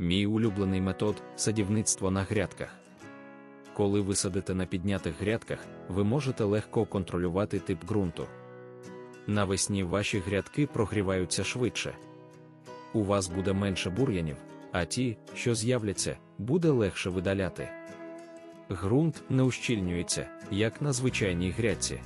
Мій улюблений метод садівництво на грядках. Коли ви садите на піднятих грядках, ви можете легко контролювати тип ґрунту. Навесні ваші грядки прогріваються швидше. У вас буде менше бур'янів, а ті, що з'являться, буде легше видаляти. Ґрунт не ущільнюється, як на звичайній грядці.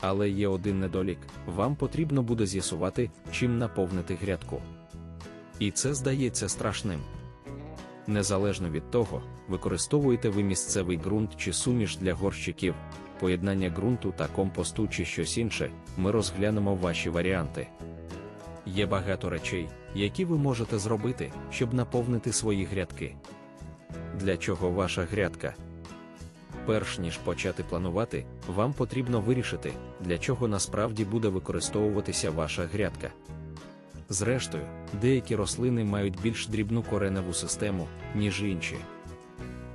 Але є один недолік: вам потрібно буде з'ясувати, чим наповнити грядку. І це здається страшним. Незалежно від того, використовуєте ви місцевий ґрунт чи суміш для горщиків, поєднання ґрунту та компосту чи щось інше, ми розглянемо ваші варіанти. Є багато речей, які ви можете зробити, щоб наповнити свої грядки. Для чого ваша грядка? Перш ніж почати планувати, вам потрібно вирішити, для чого насправді буде використовуватися ваша грядка. Зрештою, деякі рослини мають більш дрібну кореневу систему, ніж інші.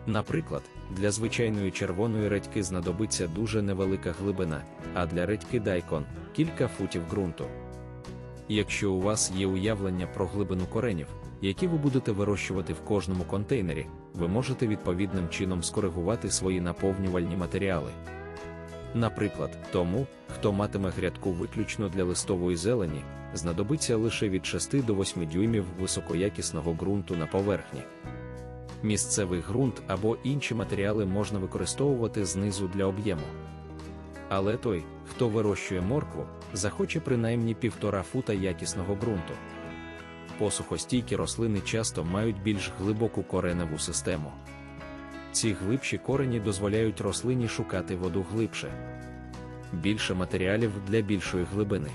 Наприклад, для звичайної червоної редьки знадобиться дуже невелика глибина, а для редьки дайкон кілька футів ґрунту. Якщо у вас є уявлення про глибину коренів, які ви будете вирощувати в кожному контейнері, ви можете відповідним чином скоригувати свої наповнювальні матеріали. Наприклад, тому, хто матиме грядку виключно для листової зелені, знадобиться лише від 6 до 8 дюймів високоякісного ґрунту на поверхні. Місцевий ґрунт або інші матеріали можна використовувати знизу для об'єму. Але той, хто вирощує моркву, захоче принаймні півтора фута якісного ґрунту. Посухостійкі рослини часто мають більш глибоку кореневу систему. Ці глибші корені дозволяють рослині шукати воду глибше. Більше матеріалів для більшої глибини.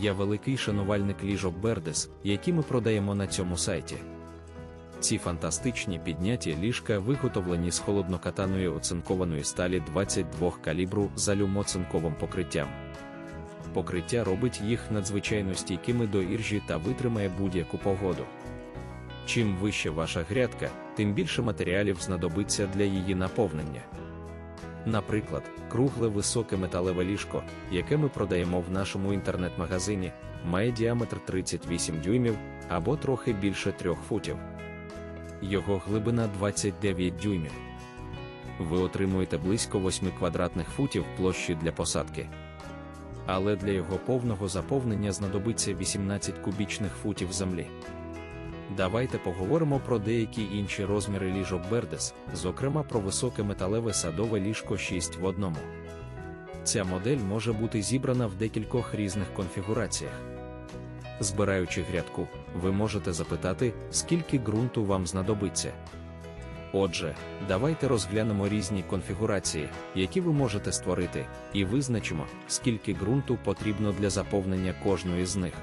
Я великий шанувальник ліжок Бердес, які ми продаємо на цьому сайті. Ці фантастичні підняті ліжка виготовлені з холоднокатаної оцинкованої сталі 22 калібру з алюмоцинковим покриттям. Покриття робить їх надзвичайно стійкими до іржі та витримає будь-яку погоду. Чим вище ваша грядка, тим більше матеріалів знадобиться для її наповнення. Наприклад, кругле високе металеве ліжко, яке ми продаємо в нашому інтернет-магазині, має діаметр 38 дюймів або трохи більше 3 футів. Його глибина 29 дюймів. Ви отримуєте близько 8 квадратних футів площі для посадки. Але для його повного заповнення знадобиться 18 кубічних футів землі. Давайте поговоримо про деякі інші розміри ліжок Бердес, зокрема про високе металеве садове ліжко 6 в одному. Ця модель може бути зібрана в декількох різних конфігураціях. Збираючи грядку, ви можете запитати, скільки ґрунту вам знадобиться. Отже, давайте розглянемо різні конфігурації, які ви можете створити, і визначимо, скільки ґрунту потрібно для заповнення кожної з них.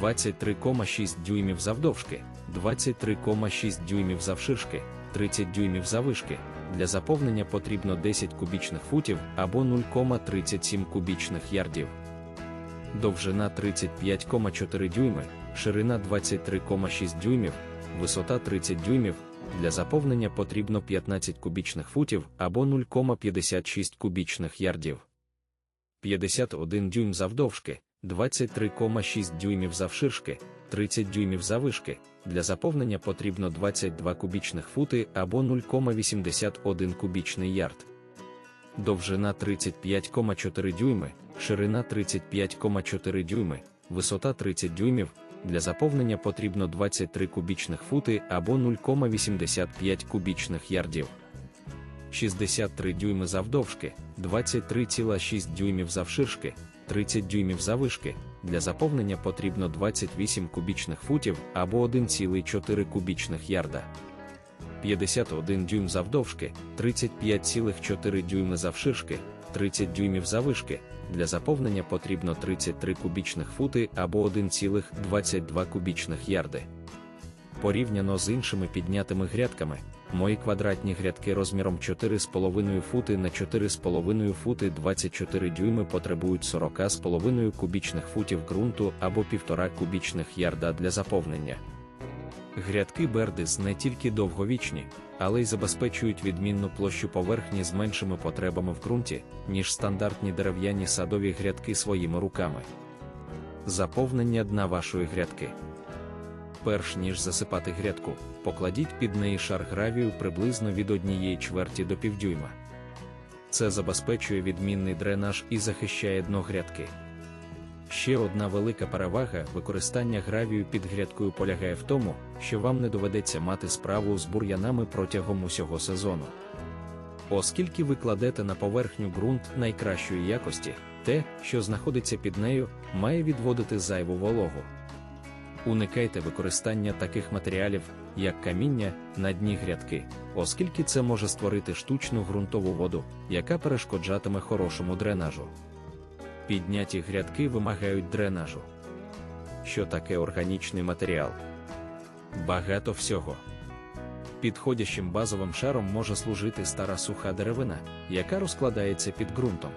23,6 дюймів завдовжки, 23,6 дюймів завширшки, 30 дюймів завишки. Для заповнення потрібно 10 кубічних футів або 0,37 кубічних ярдів. Довжина 35,4 дюйми, ширина 23,6 дюймів, висота 30 дюймів. Для заповнення потрібно 15 кубічних футів або 0,56 кубічних ярдів. 51 дюйм завдовжки, 23,6 дюймів завширшки, 30 дюймів завишки. Для заповнення потрібно 22 кубічних фути або 0,81 кубічний ярд. Довжина 35,4 дюйми, ширина 35,4 дюйми, висота 30 дюймів. Для заповнення потрібно 23 кубічних фути або 0,85 кубічних ярдів. 63 дюйми завдовжки, 23,6 дюймів завширшки, 30 дюймів завишки. Для заповнення потрібно 28 кубічних футів або 1,4 кубічних ярда. 51 дюйм завдовжки, 35,4 дюйми завширшки, 30 дюймів завишки. Для заповнення потрібно 33 кубічних фути або 1,22 кубічних ярди. Порівняно з іншими піднятими грядками, мої квадратні грядки розміром 4,5 фути на 4,5 фути 24 дюйми потребують 40,5 кубічних футів ґрунту або 1,5 кубічних ярда для заповнення. Грядки Бердис не тільки довговічні, але й забезпечують відмінну площу поверхні з меншими потребами в ґрунті, ніж стандартні дерев'яні садові грядки своїми руками. Заповнення дна вашої грядки. Перш ніж засипати грядку, покладіть під неї шар гравію приблизно від однієї чверті до півдюйма. Це забезпечує відмінний дренаж і захищає дно грядки. Ще одна велика перевага використання гравію під грядкою полягає в тому, що вам не доведеться мати справу з бур'янами протягом усього сезону. Оскільки ви кладете на поверхню ґрунт найкращої якості, те, що знаходиться під нею, має відводити зайву вологу. Уникайте використання таких матеріалів, як каміння, на дні грядки, оскільки це може створити штучну ґрунтову воду, яка перешкоджатиме хорошому дренажу. Підняті грядки вимагають дренажу. Що таке органічний матеріал? Багато всього. Підходящим базовим шаром може служити стара суха деревина, яка розкладається під ґрунтом.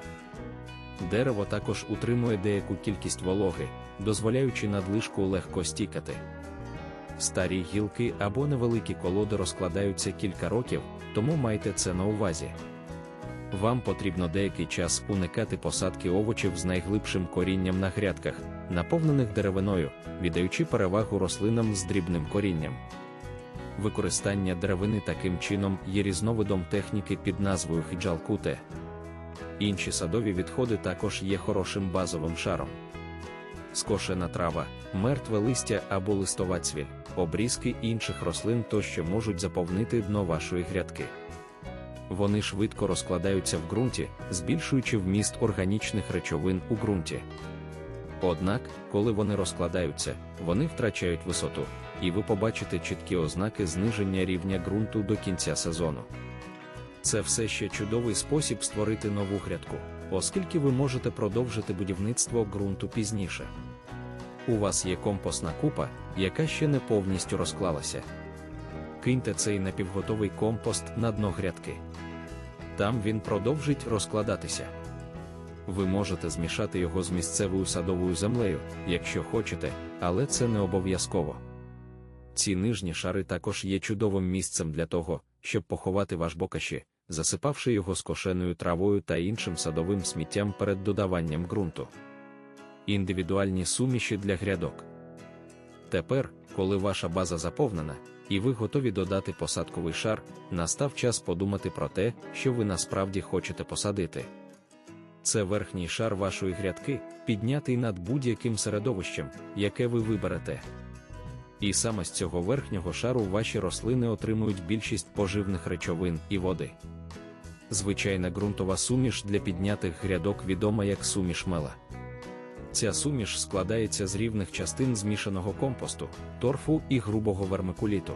Дерево також утримує деяку кількість вологи, дозволяючи надлишку легко стікати. Старі гілки або невеликі колоди розкладаються кілька років, тому майте це на увазі. Вам потрібно деякий час уникати посадки овочів з найглибшим корінням на грядках, наповнених деревиною, віддаючи перевагу рослинам з дрібним корінням. Використання деревини таким чином є різновидом техніки під назвою хіджалкуте. Інші садові відходи також є хорошим базовим шаром. Скошена трава, мертве листя або листова цвіль, обрізки інших рослин тощо можуть заповнити дно вашої грядки. Вони швидко розкладаються в ґрунті, збільшуючи вміст органічних речовин у ґрунті. Однак, коли вони розкладаються, вони втрачають висоту, і ви побачите чіткі ознаки зниження рівня ґрунту до кінця сезону. Це все ще чудовий спосіб створити нову грядку, оскільки ви можете продовжити будівництво ґрунту пізніше. У вас є компостна купа, яка ще не повністю розклалася. Киньте цей напівготовий компост на дно грядки. Там він продовжить розкладатися. Ви можете змішати його з місцевою садовою землею, якщо хочете, але це не обов'язково. Ці нижні шари також є чудовим місцем для того, щоб поховати ваш бокаші, засипавши його скошеною травою та іншим садовим сміттям перед додаванням ґрунту. Індивідуальні суміші для грядок. Тепер, коли ваша база заповнена, і ви готові додати посадковий шар, настав час подумати про те, що ви насправді хочете посадити. Це верхній шар вашої грядки, піднятий над будь-яким середовищем, яке ви виберете. І саме з цього верхнього шару ваші рослини отримують більшість поживних речовин і води. Звичайна ґрунтова суміш для піднятих грядок відома як суміш мела. Ця суміш складається з рівних частин змішаного компосту, торфу і грубого вермикуліту.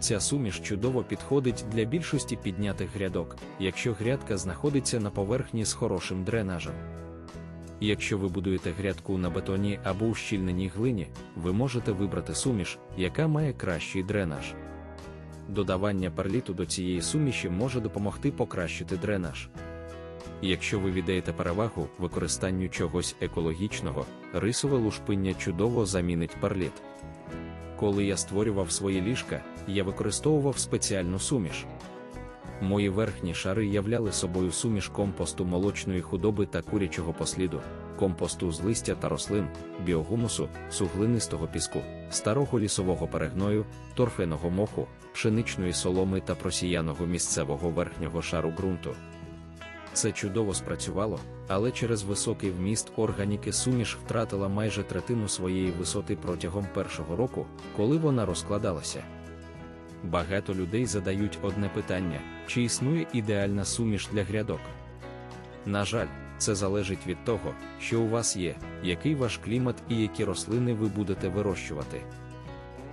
Ця суміш чудово підходить для більшості піднятих грядок, якщо грядка знаходиться на поверхні з хорошим дренажем. Якщо ви будуєте грядку на бетоні або у щільненій глині, ви можете вибрати суміш, яка має кращий дренаж. Додавання перліту до цієї суміші може допомогти покращити дренаж. Якщо ви віддаєте перевагу використанню чогось екологічного, рисове лушпиння чудово замінить перліт. Коли я створював свої ліжка, я використовував спеціальну суміш. Мої верхні шари являли собою суміш компосту молочної худоби та курячого посліду, компосту з листя та рослин, біогумусу, суглинистого піску, старого лісового перегною, торфяного моху, пшеничної соломи та просіяного місцевого верхнього шару ґрунту. Це чудово спрацювало, але через високий вміст органіки суміш втратила майже третину своєї висоти протягом першого року, коли вона розкладалася. Багато людей задають одне питання: чи існує ідеальна суміш для грядок? На жаль, це залежить від того, що у вас є, який ваш клімат і які рослини ви будете вирощувати.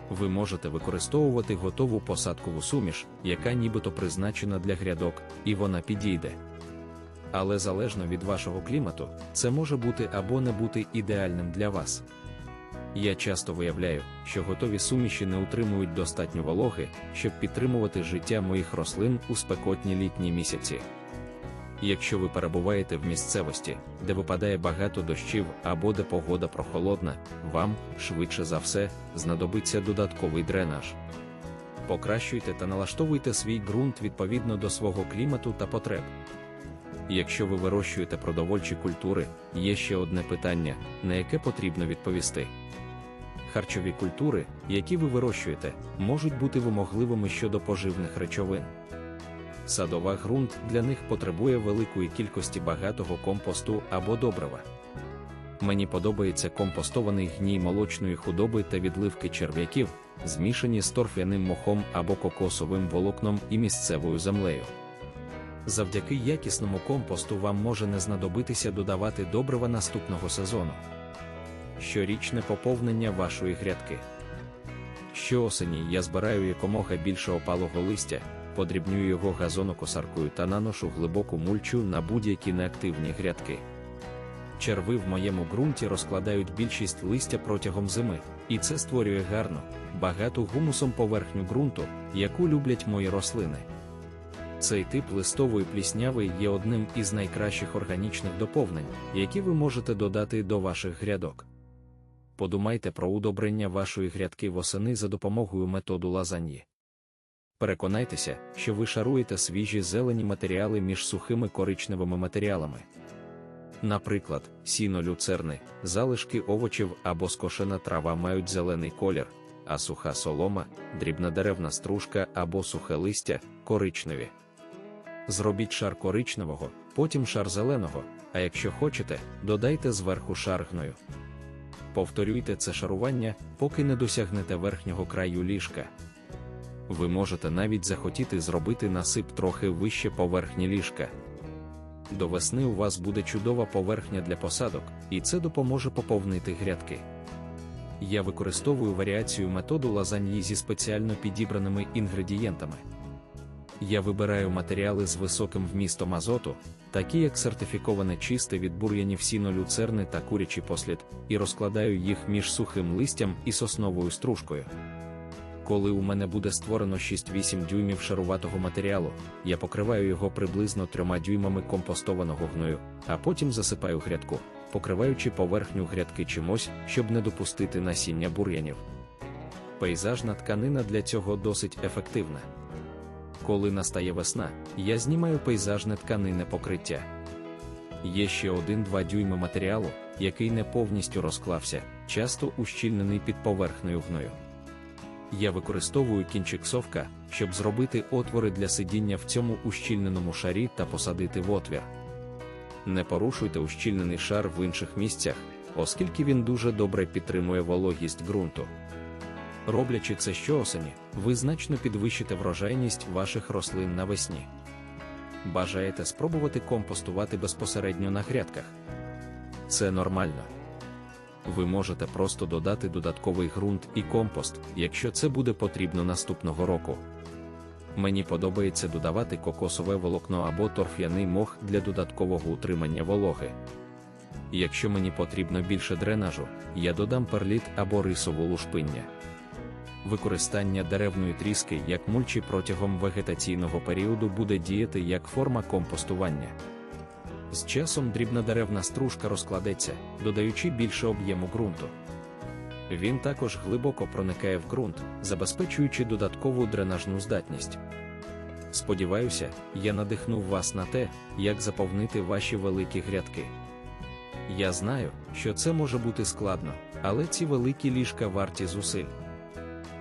Ви можете використовувати готову посадкову суміш, яка нібито призначена для грядок, і вона підійде. Але залежно від вашого клімату, це може бути або не бути ідеальним для вас. Я часто виявляю, що готові суміші не утримують достатньо вологи, щоб підтримувати життя моїх рослин у спекотні літні місяці. Якщо ви перебуваєте в місцевості, де випадає багато дощів або де погода прохолодна, вам, швидше за все, знадобиться додатковий дренаж. Покращуйте та налаштовуйте свій ґрунт відповідно до свого клімату та потреб. Якщо ви вирощуєте продовольчі культури, є ще одне питання, на яке потрібно відповісти. Харчові культури, які ви вирощуєте, можуть бути вимогливими щодо поживних речовин. Садова ґрунт для них потребує великої кількості багатого компосту або добрива. Мені подобається компостований гній молочної худоби та відливки черв'яків, змішані з торф'яним мохом або кокосовим волокном і місцевою землею. Завдяки якісному компосту вам може не знадобитися додавати добрива наступного сезону. Щорічне поповнення вашої грядки. Щоосені я збираю якомога більше опалого листя, подрібнюю його газонокосаркою та наношу глибоку мульчу на будь-які неактивні грядки. Черви в моєму ґрунті розкладають більшість листя протягом зими, і це створює гарну, багату гумусом поверхню ґрунту, яку люблять мої рослини. Цей тип листової плісняви є одним із найкращих органічних доповнень, які ви можете додати до ваших грядок. Подумайте про удобрення вашої грядки восени за допомогою методу лазаньї. Переконайтеся, що ви шаруєте свіжі зелені матеріали між сухими коричневими матеріалами. Наприклад, сіно люцерни, залишки овочів або скошена трава мають зелений колір, а суха солома, дрібна деревна стружка або сухе листя коричневі. Зробіть шар коричневого, потім шар зеленого, а якщо хочете, додайте зверху шар гною. Повторюйте це шарування, поки не досягнете верхнього краю ліжка. Ви можете навіть захотіти зробити насип трохи вище поверхні ліжка. До весни у вас буде чудова поверхня для посадок, і це допоможе поповнити грядки. Я використовую варіацію методу лазаньї зі спеціально підібраними інгредієнтами. Я вибираю матеріали з високим вмістом азоту, такі як сертифіковане чисте від бур'янів сіно люцерни та курячий послід, і розкладаю їх між сухим листям і сосновою стружкою. Коли у мене буде створено 6-8 дюймів шаруватого матеріалу, я покриваю його приблизно 3 дюймами компостованого гною, а потім засипаю грядку, покриваючи поверхню грядки чимось, щоб не допустити насіння бур'янів. Пейзажна тканина для цього досить ефективна. Коли настає весна, я знімаю пейзажне тканинне покриття. Є ще 1-2 дюйми матеріалу, який не повністю розклався, часто ущільнений під поверхнею гною. Я використовую кінчик совка, щоб зробити отвори для сидіння в цьому ущільненому шарі та посадити в отвір. Не порушуйте ущільнений шар в інших місцях, оскільки він дуже добре підтримує вологість ґрунту. Роблячи це щоосені, ви значно підвищите врожайність ваших рослин навесні. Бажаєте спробувати компостувати безпосередньо на грядках? Це нормально. Ви можете просто додати додатковий ґрунт і компост, якщо це буде потрібно наступного року. Мені подобається додавати кокосове волокно або торф'яний мох для додаткового утримання вологи. Якщо мені потрібно більше дренажу, я додам перліт або рисову лушпиння. Використання деревної тріски як мульчі протягом вегетаційного періоду буде діяти як форма компостування. З часом дрібна деревна стружка розкладеться, додаючи більше об'єму ґрунту. Він також глибоко проникає в ґрунт, забезпечуючи додаткову дренажну здатність. Сподіваюся, я надихнув вас на те, як заповнити ваші великі грядки. Я знаю, що це може бути складно, але ці великі ліжка варті зусиль.